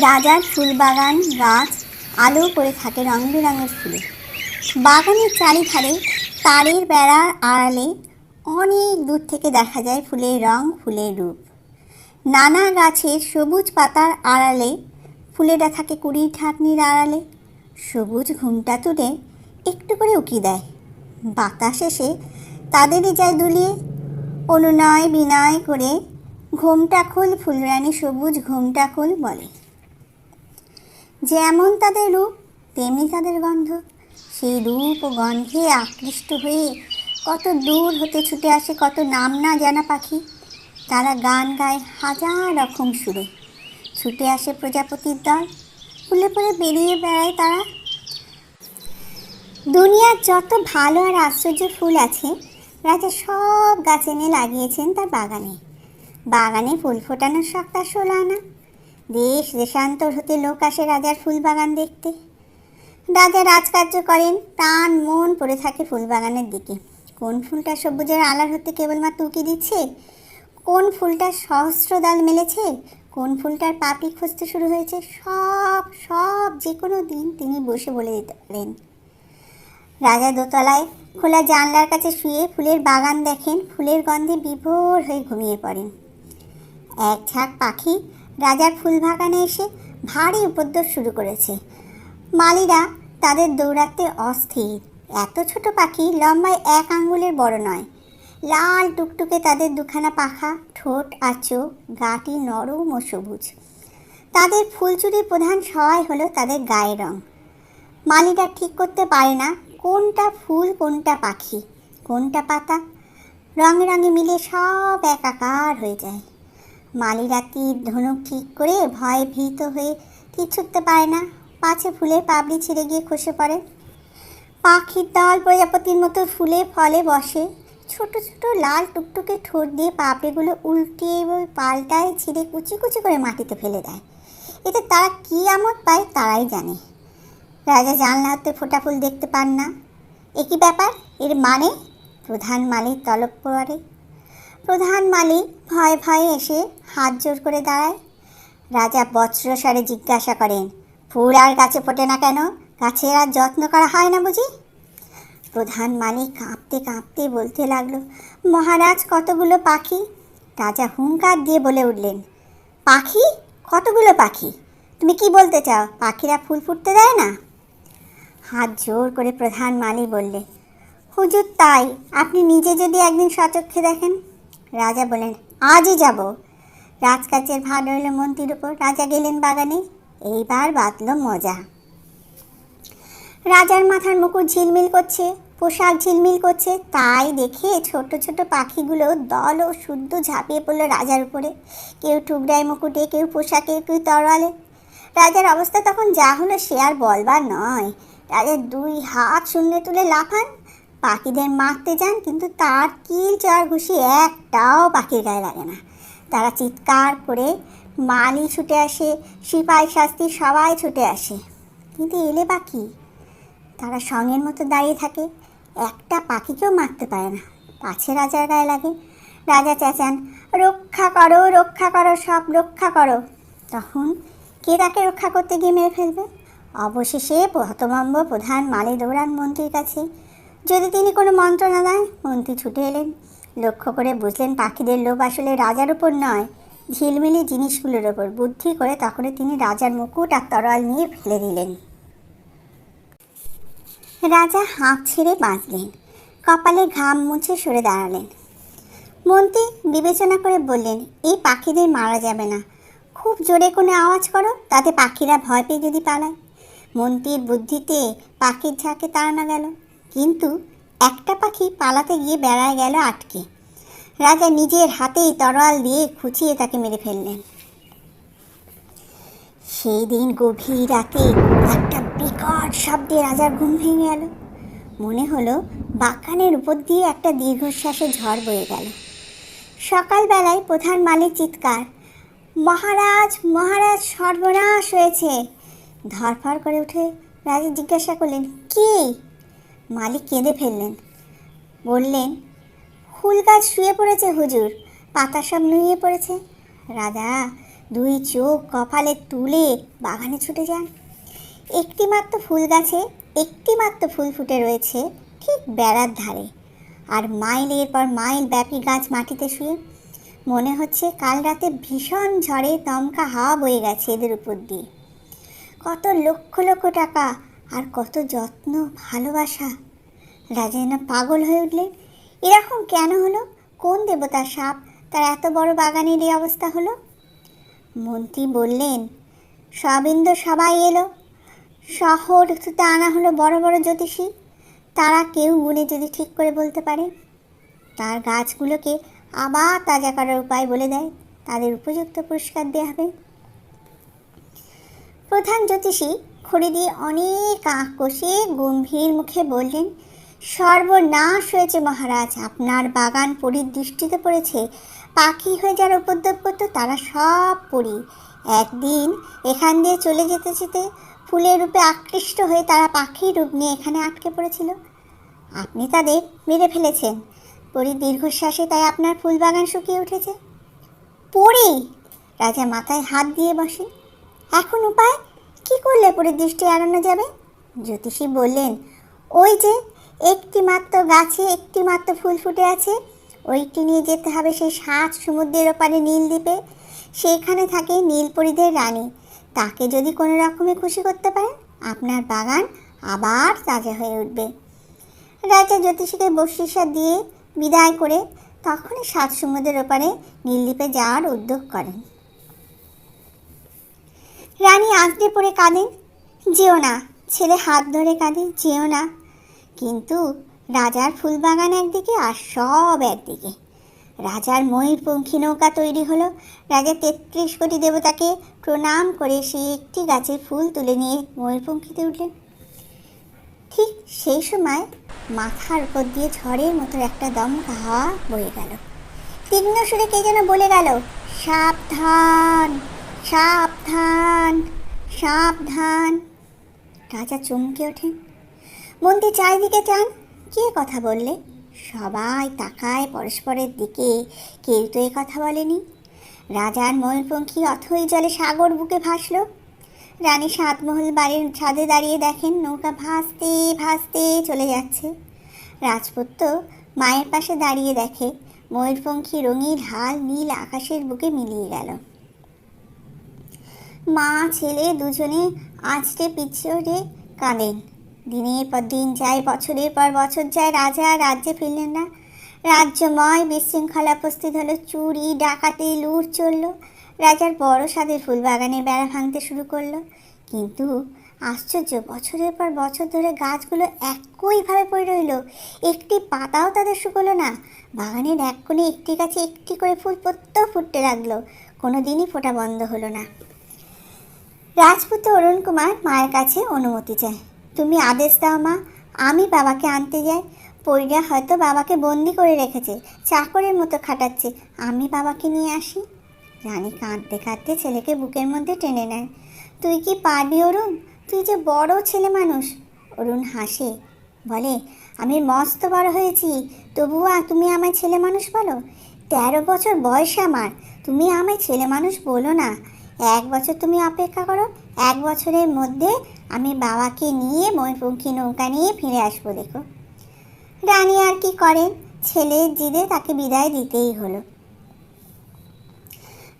রাজার ফুলবাগান, গাছ আলো করে থাকে রং বেরঙের ফুলে। বাগানের চারিধারে তারের বেড়ার আড়ালে অনেক দূর থেকে দেখা যায় ফুলের রং, ফুলের রূপ। নানা গাছের সবুজ পাতার আড়ালে ফুলেরা থাকে কুড়ির ঠাকনির আড়ালে। সবুজ ঘুমটা তুলে একটু করে উকি দেয়। বাতাস এসে তাদেরই যায় দুলিয়ে। অনুনয় বিনয় করে ঘুমটা খুল ফুলরানী সবুজ ঘুমটা খুল বলে। যেমন তাদের রূপ, তেমনি তাদের গন্ধ। সেই রূপ ও গন্ধে আকৃষ্ট হয়ে কত দূর হতে ছুটে আসে কত নাম না জানা পাখি। তারা গান গায় হাজার রকম সুরে। ছুটে আসে প্রজাপতির দল। ফুলে ফুলে বেরিয়ে বেড়ায় তারা। দুনিয়ার যত ভালো আর আশ্চর্য ফুল আছে, রাজা সব গাছ এনে লাগিয়েছেন তার বাগানে। বাগানে ফুল ফোটানোর শখ তার ষোলো আনা। দেশ দেশান্তর হতে লোক আসে রাজার ফুলবাগান দেখতে। রাজা রাজকার্য করেন, প্রাণ, মন পড়ে থাকে ফুলবাগানের দিকে। কোন ফুলটা সবুজের আলার হতে কেবলমাত্র উকি দিচ্ছে? কোন ফুলটা সহস্র ডাল মেলেছে? কোন ফুলটার পাপড়ি খুঁজতে শুরু হয়েছে? সব সব যে কোনো দিন তিনি বসে বলে দিতে পারেন রাজা দোতলায় খোলা জানলার কাছে শুয়ে ফুলের বাগান দেখেন। ফুলের গন্ধে বিভোর হয়ে ঘুমিয়ে পড়েন। এক ঝাঁক পাখি রাজার ফুল বাগানে এসে ভারী উপদ্রব শুরু করেছে। মালিরা তাদের দৌড়াতে অস্থির। এত ছোট পাখি লম্বায় এক আঙ্গুলের বড় নয়। লাল টুকটুকে তাদের দুখানা পাখা, ঠোঁট আর চোখ, গাটি নরম ও সবুজ। তাদের ফুলচুরির প্রধান সহায় হলো তাদের গায়ের রং। মালিরা ঠিক করতে পারে না কোনটা ফুল, কোনটা পাখি, কোনটা পাতা। রঙে রঙে মিলে সব একাকার হয়ে যায়। মালিরা তীর ধনুক ঠিক করে ভয়ে ভীত হয়ে তীর ছুটতে পারে না। পাছে ফুলের পাবড়ি ছিঁড়ে গিয়ে খসে পড়ে। পাখির দল প্রজাপতির মতো ফুলে ফলে বসে। ছোট ছোট লাল টুকটুকে ঠোঁট দিয়ে পাপড়িগুলো উল্টিয়ে এবং পাল্টায় ছিঁড়ে কুচি কুচি করে মাটিতে ফেলে দেয়। এতে তারা কী আমোদ পায় তারাই জানে। রাজা জানলা হতে ফোটা ফুল দেখতে পান না। একই ব্যাপার? এর মানে? প্রধান মালিক তলব করে প্রধান মালিক ভয়ে ভয়ে এসে হাত জোর করে দাঁড়ায়। রাজা বজ্রস্বরে জিজ্ঞাসা করেন, ফুল আর গাছে ফোটে না কেন? গাছের আর যত্ন করা হয় না বুঝি? প্রধান মালিক কাঁপতে কাঁপতে বলতে লাগল, মহারাজ, কতগুলো পাখি? রাজা হুঙ্কার দিয়ে বলে উঠলেন, পাখি? কতগুলো পাখি? তুমি কি বলতে চাও? পাখিরা ফুল ফুটতে দেয় না? হাত জোর করে প্রধান মালি বললে হুজুর, তাই। আপনি নিজে যদি একদিন সচক্ষে দেখেন রাজা বলেন আজই যাব। রাজকাচের ভার রইল মন্ত্রীর উপর। রাজা গেলেন বাগানে। এইবার বাঁধল মজা। রাজার মাথার মুকুট ঝিলমিল করছে, পোশাক ঝিলমিল করছে। তাই দেখে ছোট ছোট পাখিগুলো দল ও শুদ্ধ ঝাঁপিয়ে পড়ল রাজার উপরে। কেউ টুকরায় মুকুটে, কেউ পোশাকে, কেউ তরোয়ালে। রাজার অবস্থা তখন যা হলো সে আর বলবার নয়। রাজার দুই হাত শূন্য তুলে লাফান। পাখিদের মারতে যান, কিন্তু তার কিল চর ঘুষি একটাও পাখির গায়ে লাগে না। তারা চিৎকার করে মালি ছুটে আসে সিপাই শাস্তি সবাই ছুটে আসে। কিন্তু এলে পাখি তারা সঙ্গের মতো দাঁড়িয়ে থাকে। একটা পাখিকেও মারতে পারে না। পাছে রাজার গায়ে লাগে। রাজা চেঁচান, রক্ষা করো রক্ষা করো, সব রক্ষা করো। তখন কে তাকে রক্ষা করতে গিয়ে মেরে ফেলবে? অবশেষে হতমম্ব প্রধান মালি দৌড়ান মন্ত্রীর কাছে। যদি তিনি কোনো মন্ত্র না দেয় মন্ত্রী ছুটে এলেন। লক্ষ্য করে বুঝলেন পাখিদের লোভ আসলে রাজার উপর নয়। ঝিলমিলি জিনিসগুলোর ওপর বুদ্ধি করে তখনই তিনি রাজার মুকুট আর তরোয়াল নিয়ে ফেলে দিলেন। রাজা হাঁপ ছেড়ে বাঁচলেন। কপালে ঘাম মুছে সরে দাঁড়ালেন। মন্ত্রী বিবেচনা করে বললেন, এই পাখিদের মারা যাবে না। খুব জোরে কোনো আওয়াজ করো, তাতে পাখিরা ভয় পেয়ে যদি পালায়। মন্ত্রীর বুদ্ধিতে পাখির ঝাঁকে তাড়ানো গেল। কিন্তু একটা পাখি পালাতে গিয়ে বেড়ায় গেল আটকে। রাজা নিজের হাতেই তরোয়াল দিয়ে খুঁচিয়ে তাকে মেরে ফেললেন। সেই দিন গভীর রাতে একটা বিকট শব্দে রাজার ঘুম ভেঙে গেল। মনে হলো বাগানের উপর দিয়ে একটা দীর্ঘশ্বাসে ঝড় বয়ে গেল। সকালবেলায় প্রধান মালিক চিৎকার, মহারাজ মহারাজ, সর্বনাশ হয়েছে। ধরফর করে উঠে রাজা জিজ্ঞাসা করলেন, কে? মালিক কেঁদে ফেললেন। বললেন ফুল গাছ শুয়ে পড়েছে হুজুর, পাতা সব নুয়ে পড়েছে। রাজা, দুই চোখ কপালে তুলে বাগানে ছুটে যান। একটিমাত্র ফুল গাছে একটিমাত্র ফুল ফুটে রয়েছে ঠিক বেড়ার ধারে। আর মাইলের পর মাইল ব্যাপী গাছ মাটিতে শুয়ে। মনে হচ্ছে কাল রাতে ভীষণ ঝড়ে দমকা হাওয়া বয়ে গেছে এদের উপর দিয়ে। কত লক্ষ লক্ষ টাকা আর কত যত্ন, ভালোবাসা। রাজা যেন পাগল হয়ে উঠলেন। এরকম কেন হলো? কোন দেবতার সাপ? তার এত বড় বাগানের এই অবস্থা হলো? মন্ত্রী বললেন, সবিন্দ সবাই এলো। শহর থেকে আনা হলো বড় বড় জ্যোতিষী। তারা কেউ গুণে যদি ঠিক করে বলতে পারে, তার গাছগুলোকে আবার তাজা করার উপায় বলে দেয়। তাদের উপযুক্ত পুরস্কার দেওয়া হবে। প্রধান জ্যোতিষী খড়ি দিয়ে অনেক আঁক কষিয়ে গম্ভীর মুখে বললেন, সর্বনাশ হয়েছে মহারাজ, আপনার বাগান পরীর দৃষ্টিতে পড়েছে, পাখি হয়ে যারা উপদ্রব করতো তারা সব পড়ি একদিন এখান দিয়ে চলে যেতে যেতে ফুলের রূপে আকৃষ্ট হয়ে তারা পাখির রূপ নিয়ে এখানে আটকে পড়েছিল। আপনি তাদের মেরে ফেলেছেন। পরীর দীর্ঘশ্বাসে তাই আপনার ফুল বাগান শুকিয়ে উঠেছে। পড়ি রাজা মাথায় হাত দিয়ে বসেন। এখন উপায় কি করলে পরে দৃষ্টি এড়ানো যাবে? জ্যোতিষী বললেন, ওই যে একটি মাত্র গাছে একটি মাত্র ফুল ফুটে আছে, ওইটি নিয়ে যেতে হবে সেই সাত সমুদ্রের ওপারে নীল দ্বীপে। সেইখানে থাকে নীলপরিদের রানী। তাকে যদি কোনো রকমে খুশি করতে পারেন, আপনার বাগান আবার তাজা হয়ে উঠবে। রাজা জ্যোতিষীকে বর্ষিসা দিয়ে বিদায় করে তখনই সাত সমুদ্রের ওপারে নীলদ্বীপে যাওয়ার উদ্যোগ করেন। রানী আঁকড়ে পড়ে কাঁদেন যেও না, ছেলে হাত ধরে কাঁদে, যেও না। কিন্তু রাজার ফুলবাগান একদিকে আর সব একদিকে। রাজার ময়ূরপঙ্খী নৌকা তৈরি হলো। রাজা তেত্রিশ কোটি দেবতাকে প্রণাম করে সেই একটি গাছের ফুল তুলে নিয়ে ময়ূরপঙ্খীতে উঠলেন। ঠিক সেই সময় মাথার উপর দিয়ে ঝড়ের মতো একটা দমকা হাওয়া বয়ে গেল। তীক্ষ্ণ সুরে কে যেন বলে গেল, সাবধান সাবধান। সাবধান। রাজা চমকে ওঠেন। মন্ত্রী চারিদিকে চান। কে কথা বললে? সবাই তাকায় পরস্পরের দিকে। কেউ তো এ কথা বলেনি। রাজার ময়ূরপঙ্খী অথই জলে সাগর বুকে ভাসল। রানী সাতমহল বাড়ির ছাদে দাঁড়িয়ে দেখেন নৌকা ভাসতে ভাসতে চলে যাচ্ছে। রাজপুত্র মায়ের পাশে দাঁড়িয়ে দেখে ময়ূরপঙ্খী রঙিন হাল নীল আকাশের বুকে মিলিয়ে গেল। মা, ছেলে দুজনে আঁচড়ে পিছিয়ে কাঁদেন। দিনের পর দিন যায়, বছরের পর বছর যায়, রাজা আর রাজ্যে ফিরলেন না। রাজ্যময় বিশৃঙ্খলা উপস্থিত হলো, চুরি, ডাকাতি, লুট চলল। রাজার বড় স্বাদের ফুলবাগানের বেড়া ভাঙতে শুরু করল। কিন্তু আশ্চর্য, বছরের পর বছর ধরে গাছগুলো একইভাবে পড়ে রইল। একটি পাতাও তাদের শুকলো না। বাগানের এক কোণে একটি গাছে একটি করে ফুল প্রত্যহ ফুটতে লাগল। কোনো দিনই ফোটা বন্ধ হলো না। রাজপুত্র অরুণ কুমার মায়ের কাছে অনুমতি চায়। তুমি আদেশ দাও মা, আমি বাবাকে আনতে যাই। পরিরা হয়তো বাবাকে বন্দি করে রেখেছে, চাকরের মতো খাটাচ্ছে। আমি বাবাকে নিয়ে আসি। রানী কাঁদতে কাঁদতে ছেলেকে বুকের মধ্যে টেনে নেয়। তুই কি পারবি অরুণ? তুই যে বড় ছেলে মানুষ। অরুণ হাসে, বলে, আমি মস্ত বড় হয়েছি, তবুও তুমি আমায় ছেলে মানুষ বলো? তেরো বছর বয়স আমার, তুমি আমায় ছেলে মানুষ বলো না। এক বছর তুমি অপেক্ষা করো, এক বছরের মধ্যে আমি বাবাকে নিয়ে ময়ূরপঙ্খী নৌকা নিয়ে ফিরে আসব, দেখো। রানী আর কি করেন? ছেলের জিদে তাকে বিদায় দিতেই হলো।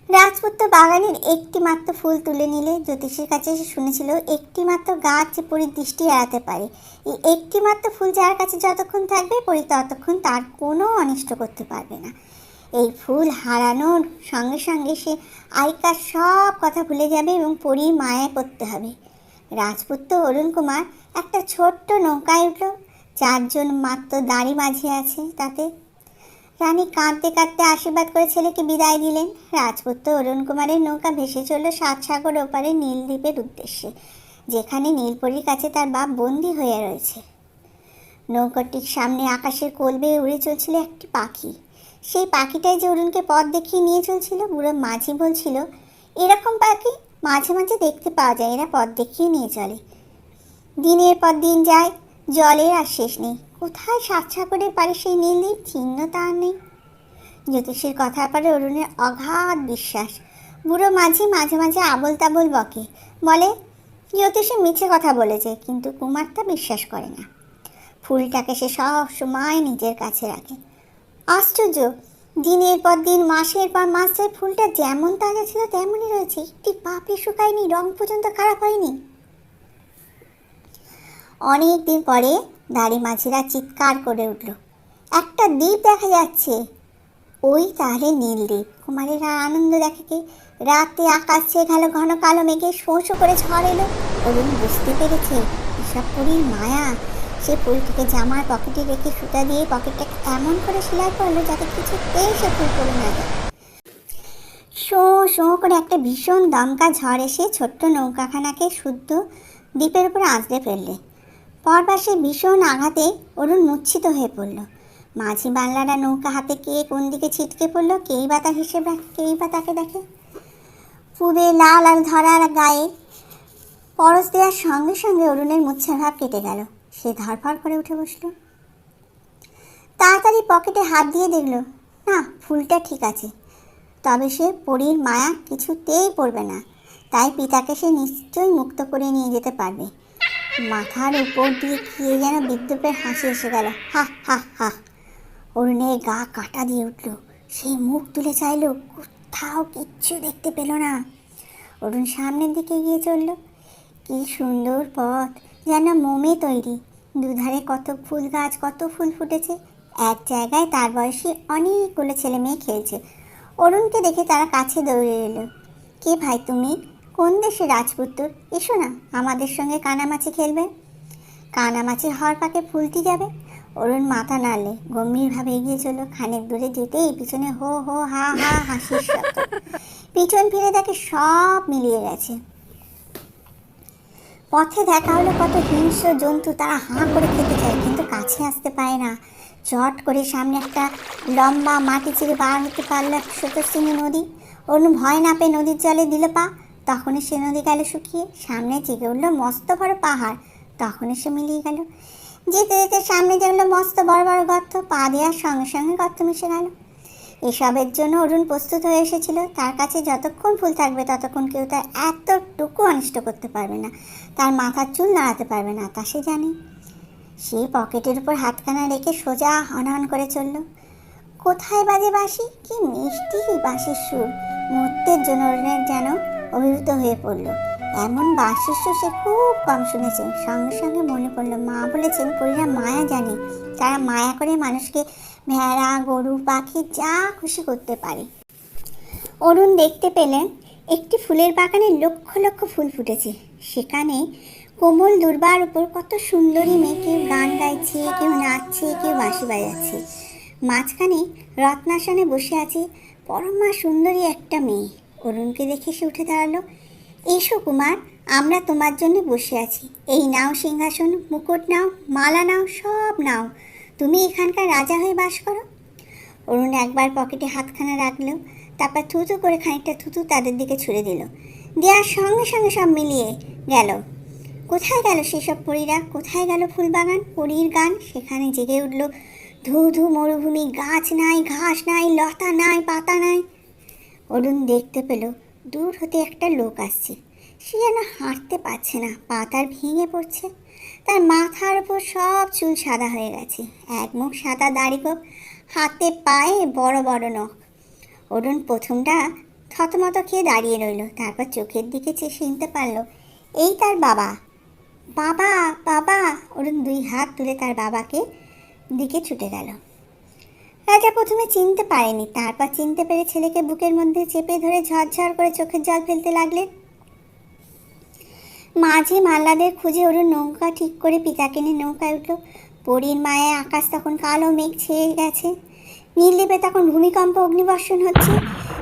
রাজপুত্র বাগানের একটি মাত্র ফুল তুলে নিলে, জ্যোতিষীর কাছে সে শুনেছিল একটি মাত্র গাছ যে দৃষ্টি এড়াতে পারে। এই একটি মাত্র ফুল যার কাছে যতক্ষণ থাকবে পরী ততক্ষণ তার কোনো অনিষ্ট করতে পারবে না। এই ফুল হারানোর সঙ্গে সঙ্গে সে আইকার সব কথা ভুলে যাবে এবং পরীর মায়া করতে হবে। রাজপুত্র অরুণ কুমার একটা ছোট্ট নৌকায় উঠল। চারজন মাত্র দাড়ি মাঝে আছে তাতে। রানী কাঁদতে কাঁদতে আশীর্বাদ করে ছেলেকে বিদায় দিলেন। রাজপুত্র অরুণ কুমারের নৌকা ভেসে চলল সাত সাগর ওপারে নীলদ্বীপের উদ্দেশ্যে, যেখানে নীলপরির কাছে তার বাপ বন্দি হয়ে রয়েছে। নৌকাটির সামনে আকাশের কোল বেয়ে উড়ে চলছিল একটি পাখি। সেই পাখিটাই যে অরুণকে পথ দেখিয়ে নিয়ে চলছিল, বুড়ো মাঝি বলছিল, এরকম পাখি মাঝে মাঝে দেখতে পাওয়া যায়, এরা পথ দেখিয়ে নিয়ে চলে। দিনের পর দিন যায়, জলের আর শেষ নেই। কোথায় সাত সাগরের পারে সেই নীলদ্বীপ চিহ্ন তার নেই? জ্যোতিষীর কথার পরে অরুণের অগাধ বিশ্বাস। বুড়ো মাঝি মাঝে মাঝে আবল তাবল বকে। বলে, জ্যোতিষী মিছে কথা বলেছে, কিন্তু কুমার তা বিশ্বাস করে না। ফুলটাকে সে সব সময় নিজের কাছে রাখে। আশ্চর্য দিনের পর দিন, মাসের পর মাসের ফুলটা যেমন তাজা ছিল তেমনই রয়েছে। একটি পাপড়ি শুকায়নি, রং পর্যন্ত খারাপ হয়নি। অনেক দিন পরে দাড়ি মাঝিরা চিৎকার করে উঠল। একটা দ্বীপ দেখা যাচ্ছে। ওই তাহলে নীল দ্বীপ। কুমারের আনন্দ দেখে রাতে আকাশ ছেয়ে গেল, ঘন কালো মেঘে শোঁ করে ঝড় এলো। অরুণ বুঝতে পেরেছে, এসব পুরীর মায়া সে ফুলটিকে জামার পকেটে রেখে সুতা দিয়ে পকেটটাকে এমন করে সেলাই করল যাতে কিছুতেই সে ফুল পড়ে না যায়। শোঁ শোঁ করে একটা ভীষণ দমকা ঝড় এসে ছোট্ট নৌকাখানাকে শুদ্ধ দ্বীপের উপর আঁচড়ে ফেললে। সে ভীষণ আঘাতে অরুণ মূর্ছিত হয়ে পড়ল। মাঝি বাংলারা নৌকা হাতে কে কোন দিকে ছিটকে পড়ল কেই বা তার হিসেব রাখে, কেই বা তাকে দেখে। পুবে লাল আর ধরার গায়ে পরশ দেওয়ার সঙ্গে সঙ্গে অরুণের মুচ্ছার ভাব কেটে গেল। সে ধরফর করে উঠে বসল। তাড়াতাড়ি পকেটে হাত দিয়ে দেখল, না, ফুলটা ঠিক আছে। তবে সে পরীর মায়া কিছুতেই পড়বে না। তাই পিতাকে সে নিশ্চয়ই মুক্ত করে নিয়ে যেতে পারবে। মাথার উপর দিয়ে কে যেন বিদ্যুতের হাসি এসে গেল। হা হা হা। অরুণের গা কাটা দিয়ে উঠল। সে মুখ তুলে চাইলো, কোথাও কিচ্ছু দেখতে পেল না। অরুণ সামনের দিকে গিয়ে চলল। কি সুন্দর পথ, যেন মোমে তৈরি। দুধারে কত ফুল গাছ, কত ফুল ফুটেছে। এক জায়গায় তার বয়সী অনেকগুলো ছেলে মেয়ে খেলছে। অরুণকে দেখে তারা কাছে দৌড়ে এলো। কে ভাই তুমি? কোন দেশের রাজপুত্র? এসো না, আমাদের সঙ্গে কানামাছি খেলবে। কানামাছি হওয়ার পাকে ফুলটি যাবে? অরুণ মাথা নাড়লে। গম্ভীরভাবে এগিয়ে চলল। খানিক দূরে যেতেই পিছনে হো হো হা হা হাসির পিছন ফিরে দেখে সব মিলিয়ে গেছে। পথে দেখা হলো কত হিংস্র জন্তু, তারা হাঁ করে খেতে চায়, কিন্তু কাছে আসতে পারে না। চট করে সামনে একটা লম্বা মাটি চিরে বার হতে পারল এক স্রোতস্বিনী নদী। অরুণ ভয় না পেয়ে নদীর জলে দিল পা। তখনই সে নদী গেল শুকিয়ে, সামনে জেগে উঠল মস্ত বড় পাহাড়। তখনই সে মিলিয়ে গেল। যেতে যেতে সামনে দেখল মস্ত বড় বড় গর্ত। পা দেওয়ার সঙ্গে সঙ্গে গর্ত মিশে গেল। এসবের জন্য অরুণ প্রস্তুত হয়ে এসেছিল। তার কাছে যতক্ষণ ফুল থাকবে ততক্ষণ কেউ তার এতটুকু অনিষ্ট করতে পারবে না। তার মাথার চুল নাড়াতে পারবে না, তা সে জানে। সে পকেটের উপর হাতখানা রেখে সোজা হনহন করে চলল। কোথায় বাজে বাসি কি মিষ্টি বাঁশির সুর। মুহূর্তের জন্য অরুণের যেন অভিভূত হয়ে পড়ল। এমন বাঁশির সুর সে খুব কম শুনেছে। সঙ্গে সঙ্গে মনে পড়ল, মা বলেছেন, পরীরা মায়া জানে। তারা মায়া করে মানুষকে ভেড়া, গরু, পাখি যা খুশি করতে পারে। অরুণ দেখতে পেলেন একটি ফুলের বাগানে লক্ষ লক্ষ ফুল ফুটেছে। সেখানে কোমল দুর্বার উপর কত সুন্দরী মেয়ে কেউ গান গাইছে, কেউ নাচছে, কেউ বাঁশি বাজাচ্ছে। মাঝখানে রত্নাসনে বসে আছে পরমা সুন্দরী একটা মেয়ে। অরুণকে দেখে সে উঠে দাঁড়াল। এসো কুমার, আমরা তোমার জন্য বসে আছি। এই নাও সিংহাসন, মুকুট নাও, মালা নাও, সব নাও। তুমি এখানকার রাজা হয়ে বাস করো? অরুণ একবার পকেটে হাতখানা রাখল, তারপর থুতু করে খানিকটা থুতু তাদের দিকে ছুড়ে দিল। দেওয়ার সঙ্গে সঙ্গে সব মিলিয়ে গেল। কোথায় গেল সেসব পরীরা? কোথায় গেল ফুলবাগান? পরীর গান? সেখানে জেগে উঠল, ধু ধু মরুভূমি, গাছ নাই, ঘাস নাই, লতা নাই, পাতা নাই। অরুণ দেখতে পেল, দূর হতে একটা লোক আসছে। সে যেন হাঁটতে পারছে না, পা তার ভেঙে পড়ছে। তার মাথার উপর সব চুল সাদা হয়ে গেছে। এক মুখ সাদা দাড়ি গোপ হাতে পায়ে বড় বড় নখ। অরুণ প্রথমটা থতমত খেয়ে দাঁড়িয়ে রইল, তারপর চোখের দিকে চেয়ে চিনতে পারল, এই তার বাবা। বাবা বাবা। অরুণ দুই হাত তুলে তার বাবাকে দিকে ছুটে গেল। রাজা প্রথমে চিনতে পারেনি, তারপর চিনতে পেরে ছেলেকে বুকের মধ্যে চেপে ধরে ঝরঝর করে চোখের জল ফেলতে লাগলেন। মাঝে মাল্লাদের খুঁজে অরুণ নৌকা ঠিক করে পিতাকে নিয়ে নৌকায় উঠল। পরীর মায়ে আকাশ তখন কালো মেঘ ছেয়ে গেছে। নীলদ্বীপে তখন ভূমিকম্প, অগ্নিবর্ষণ হচ্ছে।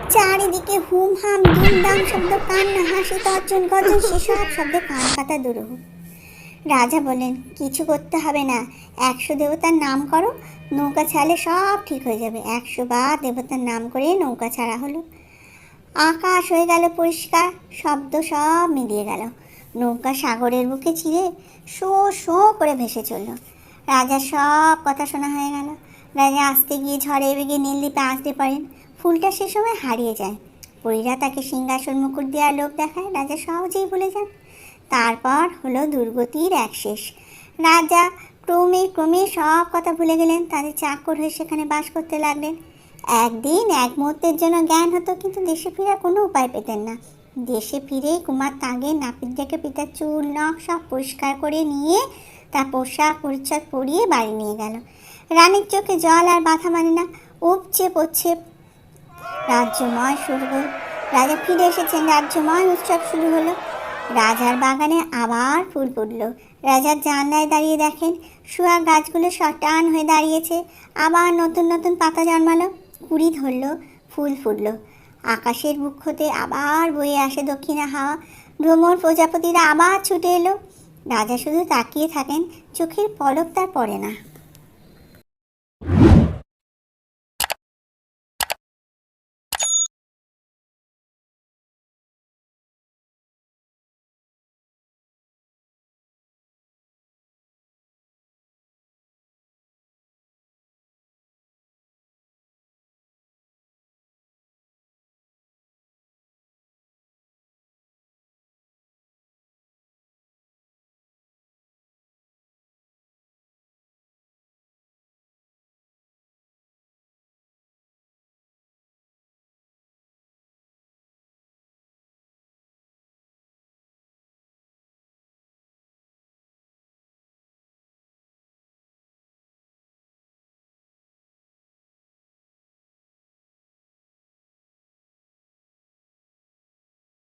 চারিদিকে হুম হাম দুমদাম শব্দ, কান্না, হাসি, তর্জন, গর্জন, সেসব শব্দে কান পাতা দুরূহ রাজা বললেন, কিছু করতে হবে না। একশো দেবতার নাম করো, নৌকা ছাড়লে সব ঠিক হয়ে যাবে। একশো বার দেবতার নাম করে নৌকা ছাড়া হলো। আকাশ হয়ে গেল পরিষ্কার, শব্দ সব মিলিয়ে গেল। নৌকা সাগরের বুকে ছিঁড়ে শো শো করে ভেসে চলল। রাজার সব কথা শোনা হয়ে গেল। রাজা আসতে গিয়ে ঝড়ে বেগে নীলদ্বীপে আসতে পারেন। ফুলটা সে সময় হারিয়ে যায়। পরীরা তাকে সিংহাসন মুকুট দেওয়ার লোভ দেখায়। রাজা সহজেই ভুলে যান। তারপর হলো দুর্গতির এক শেষ। রাজা ক্রমে ক্রমে সব কথা ভুলে গেলেন। তাদের চাকর হয়ে সেখানে বাস করতে লাগলেন। একদিন এক মুহূর্তের জন্য জ্ঞান হতো, কিন্তু দেশে ফেরার কোনো উপায় পেতেন না। দেশে ফিরে কুমার তাগে ডেকে পিতার চুল, নখ সব পরিষ্কার করে নিয়ে তার পোশাক পরিচ্ছদ পরিয়ে বাড়ি নিয়ে গেল। রানীর চোখে জল আর বাধা মানে না, উপচে পড়ছে রাজ্যময় শুরু হল। রাজা ফিরে এসেছেন, রাজ্যময় উৎসব শুরু হলো। রাজার বাগানে আবার ফুল ফুটলো। রাজার জানলায় দাঁড়িয়ে দেখেন শুয়া গাছগুলো শটান হয়ে দাঁড়িয়েছে। আবার নতুন নতুন পাতা জন্মালো। কুড়ি ধরলো, ফুল ফুটলো। আকাশের বুক হতে আবার বয়ে আসে দক্ষিণা হাওয়া। ভ্রমণ প্রজাপতিরা আবার ছুটে এলো। রাজা শুধু তাকিয়ে থাকেন, চোখের পলক তার পড়ে না।